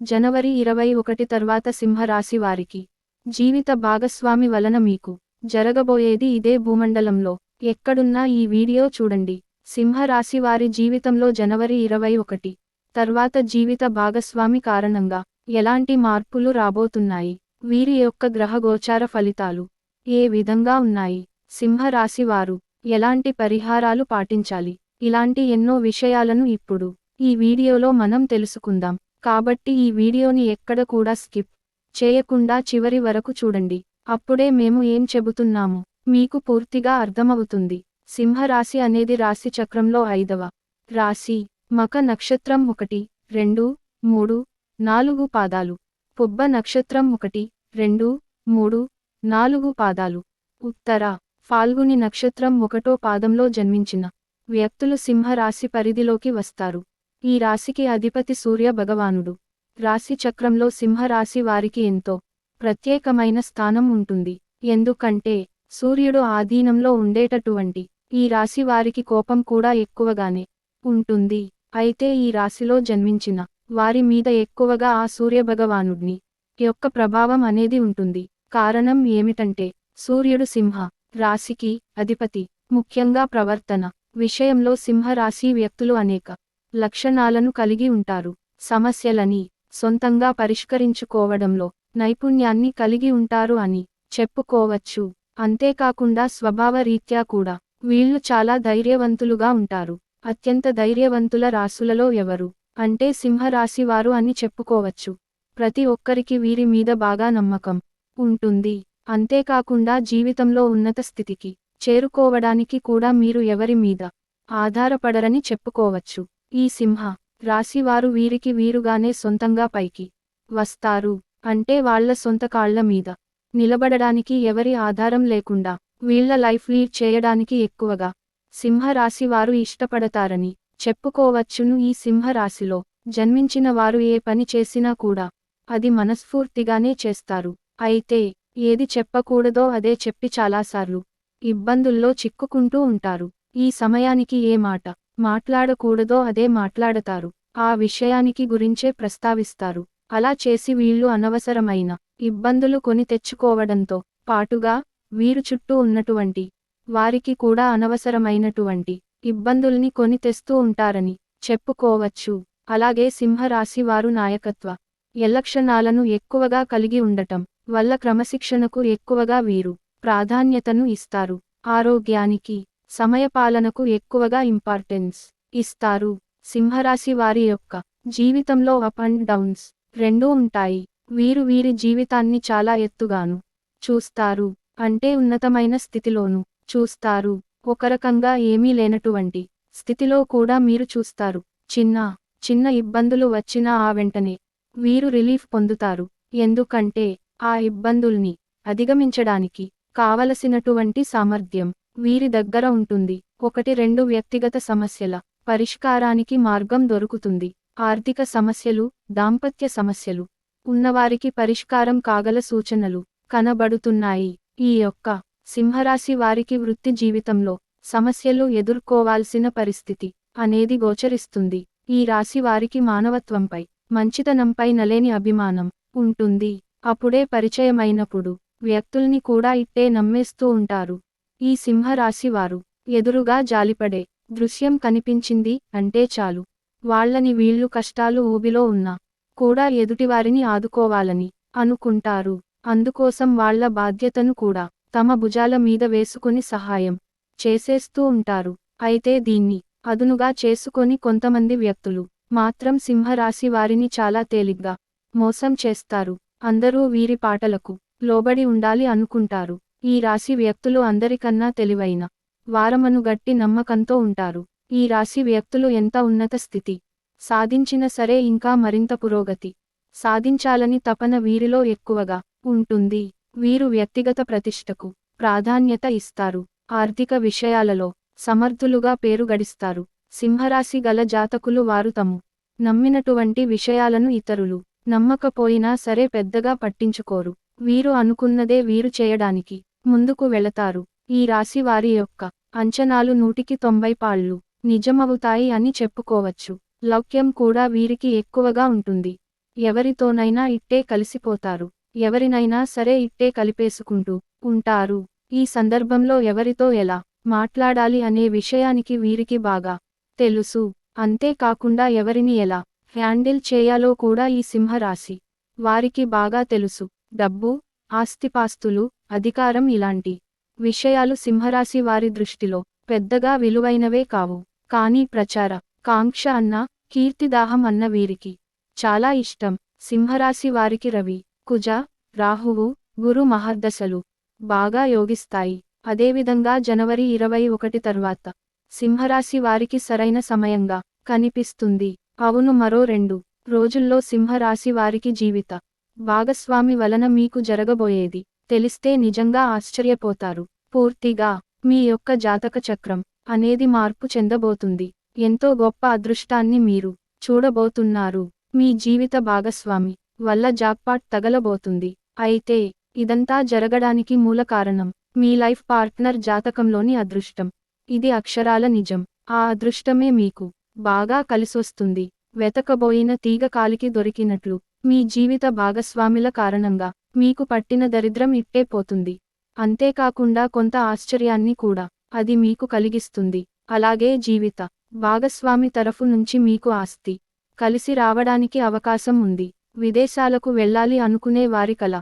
జనవరి ఇరవై ఒకటి తర్వాత సింహరాశి వారికి. జీవిత భాగస్వామి వలన మీకు జరగబోయేది ఇదే భూమండలంలో. ఎక్కడున్నా ఈ వీడియో చూడండి. సింహరాశి వారి జీవితంలో జనవరి ఇరవై ఒకటి. తర్వాత జీవిత భాగస్వామి కారణంగా ఎలాంటి మార్పులు రాబోతున్నాయి? వీరి యొక్క గ్రహగోచార ఫలితాలు ఏ విధంగా ఉన్నాయి? సింహరాశి వారు ఎలాంటి పరిహారాలు పాటించాలి? ఇలాంటి ఎన్నో విషయాలను ఇప్పుడు ఈ వీడియోలో మనం తెలుసుకుందాం. కాబట్టి ఈ వీడియోని ఎక్కడ కూడా స్కిప్ చేయకుండా చివరి వరకు చూడండి. అప్పుడే మేము ఏం చెబుతున్నాము మీకు పూర్తిగా అర్థమవుతుంది. సింహరాశి అనేది రాశి చక్రంలో ఐదవ రాశి. మక నక్షత్రం ఒకటి రెండు మూడు నాలుగు పాదాలు. పుబ్బ నక్షత్రం ఒకటి రెండు మూడు నాలుగు పాదాలు. ఉత్తర ఫాల్గుని నక్షత్రం ఒకటో పాదంలో జన్మించిన వ్యక్తులు సింహరాశి పరిధిలోకి వస్తారు. ఈ రాశికి అధిపతి సూర్య భగవానుడు. రాశి చక్రంలో సింహరాశి వారికి ఎంతో ప్రత్యేకమైన స్థానం ఉంటుంది. ఎందుకంటే సూర్యుడు ఆధీనంలో ఉండేటటువంటి ఈ రాశి వారికి కోపం కూడా ఎక్కువగానే ఉంటుంది. అయితే ఈ రాశిలో జన్మించిన వారి మీద ఎక్కువగా ఆ సూర్యభగవానుడిని యొక్క ప్రభావం అనేది ఉంటుంది. కారణం ఏమిటంటే సూర్యుడు సింహ రాశికి అధిపతి. ముఖ్యంగా ప్రవర్తన విషయంలో సింహరాశి వ్యక్తులు అనేక లక్షణాలను కలిగి ఉంటారు. సమస్యలని సొంతంగా పరిష్కరించుకోవడంలో నైపుణ్యాన్ని కలిగి ఉంటారు అని చెప్పుకోవచ్చు. అంతేకాకుండా స్వభావ రీత్యా కూడా వీళ్ళు చాలా ధైర్యవంతులుగా ఉంటారు. అత్యంత ధైర్యవంతుల రాసులలో ఎవరు? అంటే సింహరాశి వారు అని చెప్పుకోవచ్చు. ప్రతి ఒక్కరికి వీరి మీద బాగా నమ్మకం ఉంటుంది. అంతేకాకుండా జీవితంలో ఉన్నత స్థితికి చేరుకోవడానికి కూడా మీరు ఎవరి మీద ఆధారపడరని చెప్పుకోవచ్చు. ఈ సింహ రాశివారు వీరికి వీరుగానే సొంతంగా పైకి వస్తారు. అంటే వాళ్ళ సొంత కాళ్ళ మీద నిలబడడానికి ఎవరి ఆధారం లేకుండా వీళ్ళ లైఫ్ లీడ్ చేయడానికి ఎక్కువగా సింహరాశి వారు ఇష్టపడతారని చెప్పుకోవచ్చును. ఈ సింహరాశిలో జన్మించిన వారు ఏ పని చేసినా కూడా అది మనస్ఫూర్తిగానే చేస్తారు. అయితే ఏది చెప్పకూడదో అదే చెప్పి చాలాసార్లు ఇబ్బందుల్లో చిక్కుకుంటూ ఉంటారు. ఈ సమయానికి ఏ మాట మాట్లాడకూడదో అదే మాట్లాడతారు. ఆ విషయానికి గురించే ప్రస్తావిస్తారు. అలా చేసి వీళ్ళు అనవసరమైన ఇబ్బందులు కొని తెచ్చుకోవడంతో పాటుగా వీరు చుట్టూ ఉన్నటువంటి వారికి కూడా అనవసరమైనటువంటి ఇబ్బందుల్ని కొని తెస్తూ ఉంటారని చెప్పుకోవచ్చు. అలాగే సింహరాశి వారు నాయకత్వ ఎలక్షణాలను ఎక్కువగా కలిగి ఉండటం వల్ల క్రమశిక్షణకు ఎక్కువగా వీరు ప్రాధాన్యతను ఇస్తారు. ఆరోగ్యానికి సమయపాలనకు ఎక్కువగా ఇంపార్టెన్స్ ఇస్తారు. సింహరాశి వారి యొక్క జీవితంలో అప్ అండ్ డౌన్స్ రెండూ ఉంటాయి. వీరు వీరి జీవితాన్ని చాలా ఎత్తుగాను చూస్తారు. అంటే ఉన్నతమైన స్థితిలోను చూస్తారు. ఒక రకంగా ఏమీ లేనటువంటి స్థితిలో కూడా మీరు చూస్తారు. చిన్న చిన్న ఇబ్బందులు వచ్చినా ఆ వెంటనే వీరు రిలీఫ్ పొందుతారు. ఎందుకంటే ఆ ఇబ్బందుల్ని అధిగమించడానికి కావలసినటువంటి సామర్థ్యం వీరి దగ్గర ఉంటుంది. ఒకటి రెండు వ్యక్తిగత సమస్యల. పరిష్కారానికి మార్గం దొరుకుతుంది. ఆర్థిక సమస్యలు దాంపత్య సమస్యలు. ఉన్నవారికి పరిష్కారం కాగల సూచనలు కనబడుతున్నాయి. ఈ యొక్క సింహరాశి వారికి వృత్తి జీవితంలో సమస్యలు ఎదుర్కోవాల్సిన పరిస్థితి అనేది గోచరిస్తుంది. ఈ రాశి వారికి మానవత్వంపై మంచితనంపై నలేని అభిమానం ఉంటుంది. అప్పుడే పరిచయమైనప్పుడు వ్యక్తుల్ని కూడా ఇట్టే నమ్మేస్తూ ఉంటారు. ఈ సింహరాశి వారు ఎదురుగా జాలిపడే దృశ్యం కనిపించింది అంటే చాలు. వాళ్ళని వీళ్ళు కష్టాలు ఊబిలో ఉన్నా కూడా ఎదుటివారిని ఆదుకోవాలని అనుకుంటారు. అందుకోసం వాళ్ళ బాధ్యతను కూడా తమ భుజాల మీద వేసుకుని సహాయం చేసేస్తూ ఉంటారు. అయితే దీన్ని అదునుగా చేసుకొని కొంతమంది వ్యక్తులు మాత్రం సింహరాశి వారిని చాలా తేలిగ్గా మోసం చేస్తారు. అందరూ వీరి పాటలకు లోబడి ఉండాలి అనుకుంటారు. ఈ రాశి వ్యక్తులు అందరికన్నా తెలివైన వారమను గట్టి నమ్మకంతో ఉంటారు. ఈ రాశి వ్యక్తులు ఎంత ఉన్నత స్థితి సాధించిన సరే ఇంకా మరింత పురోగతి సాధించాలని తపన వీరిలో ఎక్కువగా ఉంటుంది. వీరు వ్యక్తిగత ప్రతిష్టకు ప్రాధాన్యత ఇస్తారు. ఆర్థిక విషయాలలో సమర్థులుగా పేరు గడిస్తారు. సింహరాశి గల జాతకులు వారు తము నమ్మినటువంటి విషయాలను ఇతరులు నమ్మకపోయినా సరే పెద్దగా పట్టించుకోరు. వీరు అనుకున్నదే వీరు చేయడానికి ముందుకు వెళతారు. ఈ రాశి వారి యొక్క అంచనాలు నూటికి తొంభై పాళ్ళు. నిజమవుతాయి అని చెప్పుకోవచ్చు. లౌక్యం కూడా వీరికి ఎక్కువగా ఉంటుంది. ఎవరితోనైనా ఇట్టే కలిసిపోతారు. ఎవరినైనా సరే ఇట్టే కలిపేసుకుంటూ ఉంటారు. ఈ సందర్భంలో ఎవరితో ఎలా మాట్లాడాలి అనే విషయానికి వీరికి బాగా తెలుసు. అంతేకాకుండా ఎవరిని ఎలా హ్యాండిల్ చేయాలో కూడా ఈ సింహరాశి వారికి బాగా తెలుసు. డబ్బు ఆస్తిపాస్తులు అధికారం ఇలాంటి విషయాలు సింహరాశి వారి దృష్టిలో పెద్దగా విలువైనవే కావు. కానీ ప్రచార కాంక్ష అన్న కీర్తిదాహం అన్న వీరికి చాలా ఇష్టం. సింహరాశి వారికి రవి కుజ రాహువు గురు మహర్దశలు బాగా యోగిస్తాయి. అదేవిధంగా జనవరి ఇరవై ఒకటి తర్వాత సింహరాశి వారికి సరైన సమయంగా కనిపిస్తుంది. అవును మరో రెండు రోజుల్లో సింహరాశి వారికి జీవిత భాగస్వామి వలన మీకు జరగబోయేది తెలిస్తే నిజంగా ఆశ్చర్యపోతారు. పూర్తిగా మీ యొక్క జాతక చక్రం అనేది మార్పు చెందబోతుంది. ఎంతో గొప్ప అదృష్టాన్ని మీరు చూడబోతున్నారు. మీ జీవిత భాగస్వామి వల్ల జాక్పాట్ తగలబోతుంది. అయితే ఇదంతా జరగడానికి మూల కారణం మీ లైఫ్ పార్ట్నర్ జాతకంలోని అదృష్టం. ఇది అక్షరాల నిజం. ఆ అదృష్టమే మీకు బాగా కలిసొస్తుంది. వెతకబోయిన తీగ కాలికి దొరికినట్లు మీ జీవిత భాగస్వామిల కారణంగా మీకు పట్టిన దరిద్రం ఇట్టే పోతుంది. అంతేకాకుండా కొంత ఆశ్చర్యాన్ని కూడా. అది మీకు కలిగిస్తుంది. అలాగే జీవిత భాగస్వామి తరఫు నుంచి మీకు ఆస్తి. కలిసి రావడానికి అవకాశం ఉంది. విదేశాలకు వెళ్ళాలి అనుకునే వారి కల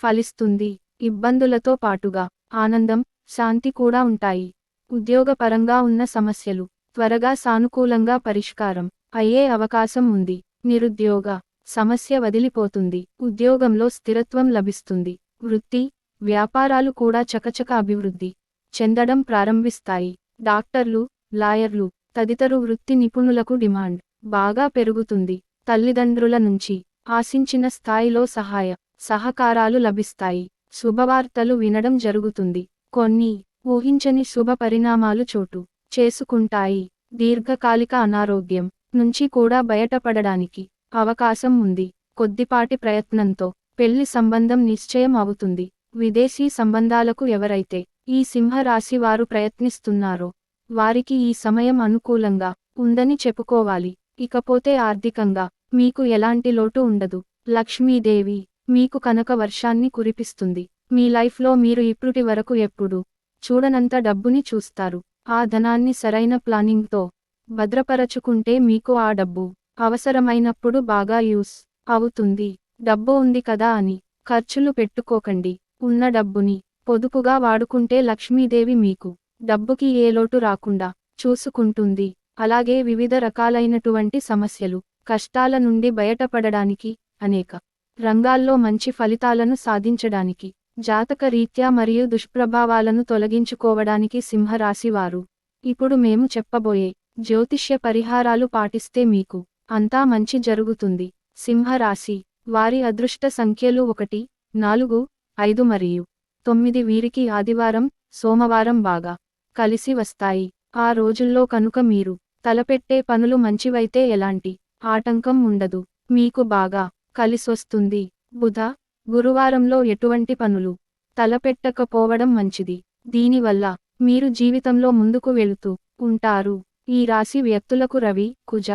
ఫలిస్తుంది. ఇబ్బందులతో పాటుగా ఆనందం శాంతి కూడా ఉంటాయి. ఉద్యోగపరంగా ఉన్న సమస్యలు త్వరగా సానుకూలంగా పరిష్కారం అయ్యే అవకాశం ఉంది. నిరుద్యోగ సమస్య వదిలిపోతుంది. ఉద్యోగంలో స్థిరత్వం లభిస్తుంది. వృత్తి వ్యాపారాలు కూడా చకచక అభివృద్ధి చెందడం ప్రారంభిస్తాయి. డాక్టర్లు లాయర్లు తదితరు వృత్తి నిపుణులకు డిమాండ్ బాగా పెరుగుతుంది. తల్లిదండ్రుల నుంచి ఆశించిన స్థాయిలో సహాయ సహకారాలు లభిస్తాయి. శుభవార్తలు వినడం జరుగుతుంది. కొన్ని ఊహించని శుభ పరిణామాలు చోటు చేసుకుంటాయి. దీర్ఘకాలిక అనారోగ్యం నుంచి కూడా బయటపడడానికి అవకాశం ఉంది. కొద్దిపాటి ప్రయత్నంతో పెళ్ళి సంబంధం నిశ్చయం అవుతుంది. విదేశీ సంబంధాలకు ఎవరైతే ఈ సింహరాశి వారు ప్రయత్నిస్తున్నారో వారికి ఈ సమయం అనుకూలంగా ఉందని చెప్పుకోవాలి. ఇకపోతే ఆర్థికంగా మీకు ఎలాంటి లోటు ఉండదు. లక్ష్మీదేవి మీకు కనక వర్షాన్ని కురిపిస్తుంది. మీ లైఫ్లో మీరు ఇప్పటి వరకు ఎప్పుడు చూడనంత డబ్బుని చూస్తారు. ఆ ధనాన్ని సరైన ప్లానింగ్తో భద్రపరచుకుంటే మీకు ఆ డబ్బు అవసరమైనప్పుడు బాగా యూస్ అవుతుంది. డబ్బు ఉంది కదా అని ఖర్చులు పెట్టుకోకండి. ఉన్న డబ్బుని పొదుపుగా వాడుకుంటే లక్ష్మీదేవి మీకు డబ్బుకి ఏ లోటు రాకుండా చూసుకుంటుంది. అలాగే వివిధ రకాలైనటువంటి సమస్యలు కష్టాల నుండి బయటపడడానికి అనేక రంగాల్లో మంచి ఫలితాలను సాధించడానికి జాతక రీత్యా మరియు దుష్ప్రభావాలను తొలగించుకోవడానికి సింహరాశి వారు ఇప్పుడు మేము చెప్పబోయే జ్యోతిష్య పరిహారాలు పాటిస్తే మీకు అంతా మంచి జరుగుతుంది. సింహరాశి. వారి అదృష్ట సంఖ్యలు ఒకటి నాలుగు ఐదు మరియు తొమ్మిది వీరికి ఆదివారం సోమవారం బాగా కలిసి వస్తాయి. ఆ రోజుల్లో కనుక మీరు తలపెట్టే పనులు మంచివైతే ఎలాంటి ఆటంకం ఉండదు. మీకు బాగా కలిసొస్తుంది. బుధ గురువారంలో ఎటువంటి పనులు తలపెట్టకపోవడం మంచిది. దీనివల్ల మీరు జీవితంలో ముందుకు వెళుతూ ఉంటారు. ఈ రాశి వ్యక్తులకు రవి కుజ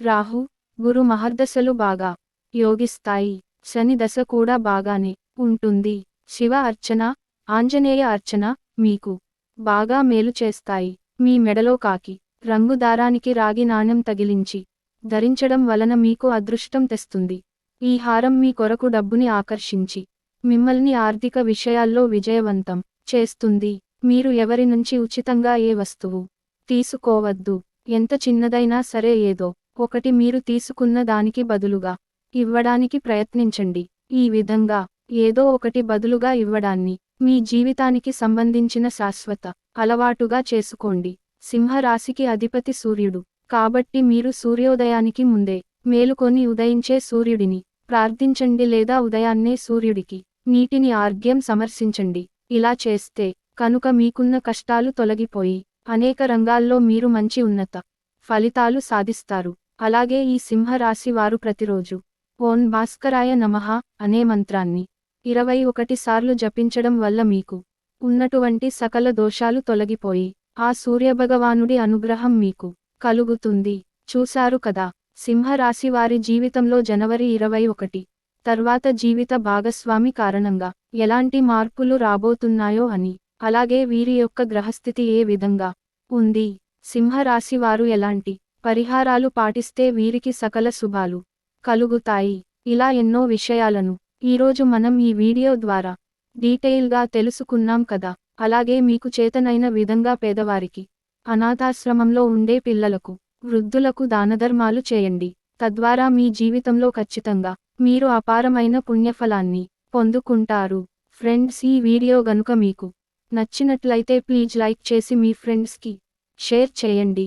రాహు గురు మహర్దశలు బాగా యోగిస్తాయి. శని దశ కూడా బాగానే ఉంటుంది. శివ అర్చన ఆంజనేయ అర్చన మీకు బాగా మేలు చేస్తాయి. మీ మెడలో కాకి రంగు దారానికి రాగి నాణెం తగిలించి ధరించడం వలన మీకు అదృష్టం తెస్తుంది. ఈ హారం మీ కొరకు డబ్బుని ఆకర్షించి మిమ్మల్ని ఆర్థిక విషయాల్లో విజయవంతం చేస్తుంది. మీరు ఎవరి నుంచి ఉచితంగా ఏ వస్తువు తీసుకోవద్దు. ఎంత చిన్నదైనా సరే ఏదో ఒకటి మీరు తీసుకున్న దానికి బదులుగా ఇవ్వడానికి ప్రయత్నించండి. ఈ విధంగా ఏదో ఒకటి బదులుగా ఇవ్వడాన్ని మీ జీవితానికి సంబంధించిన శాశ్వత అలవాటుగా చేసుకోండి. సింహరాశికి అధిపతి సూర్యుడు. కాబట్టి మీరు సూర్యోదయానికి ముందే మేలుకొని ఉదయించే సూర్యుడిని ప్రార్థించండి లేదా ఉదయాన్నే సూర్యుడికి నీటిని ఆర్ఘ్యం సమర్శించండి ఇలా చేస్తే కనుక మీకున్న కష్టాలు తొలగిపోయి అనేక రంగాల్లో మీరు మంచి ఉన్నత ఫలితాలు సాధిస్తారు. అలాగే ఈ సింహరాశి వారు ప్రతిరోజు. ఓం భాస్కరాయ నమః అనే మంత్రాన్ని. ఇరవై ఒకటి సార్లు జపించడం వల్ల మీకు ఉన్నటువంటి సకల దోషాలు తొలగిపోయి ఆ సూర్యభగవానుడి అనుగ్రహం మీకు కలుగుతుంది. చూశారు కదా సింహరాశి వారి జీవితంలో జనవరి ఇరవై ఒకటి. తర్వాత జీవిత భాగస్వామి కారణంగా ఎలాంటి మార్పులు రాబోతున్నాయో అని. అలాగే వీరి యొక్క గ్రహస్థితి ఏ విధంగా ఉంది? సింహరాశి వారు ఎలాంటి పరిహారాలు పాటిస్తే వీరికి సకల శుభాలు కలుగుతాయి. ఇలా ఎన్నో విషయాలను ఈరోజు మనం ఈ వీడియో ద్వారా డీటెయిల్గా తెలుసుకున్నాం కదా. అలాగే మీకు చేతనైన విధంగా పేదవారికి అనాథాశ్రమంలో ఉండే పిల్లలకు వృద్ధులకు దానధర్మాలు చేయండి. తద్వారా మీ జీవితంలో ఖచ్చితంగా మీరు అపారమైన పుణ్యఫలాన్ని పొందుకుంటారు. ఫ్రెండ్స్ ఈ వీడియో గనుక మీకు నచ్చినట్లయితే ప్లీజ్ లైక్ చేసి మీ ఫ్రెండ్స్కి షేర్ చేయండి.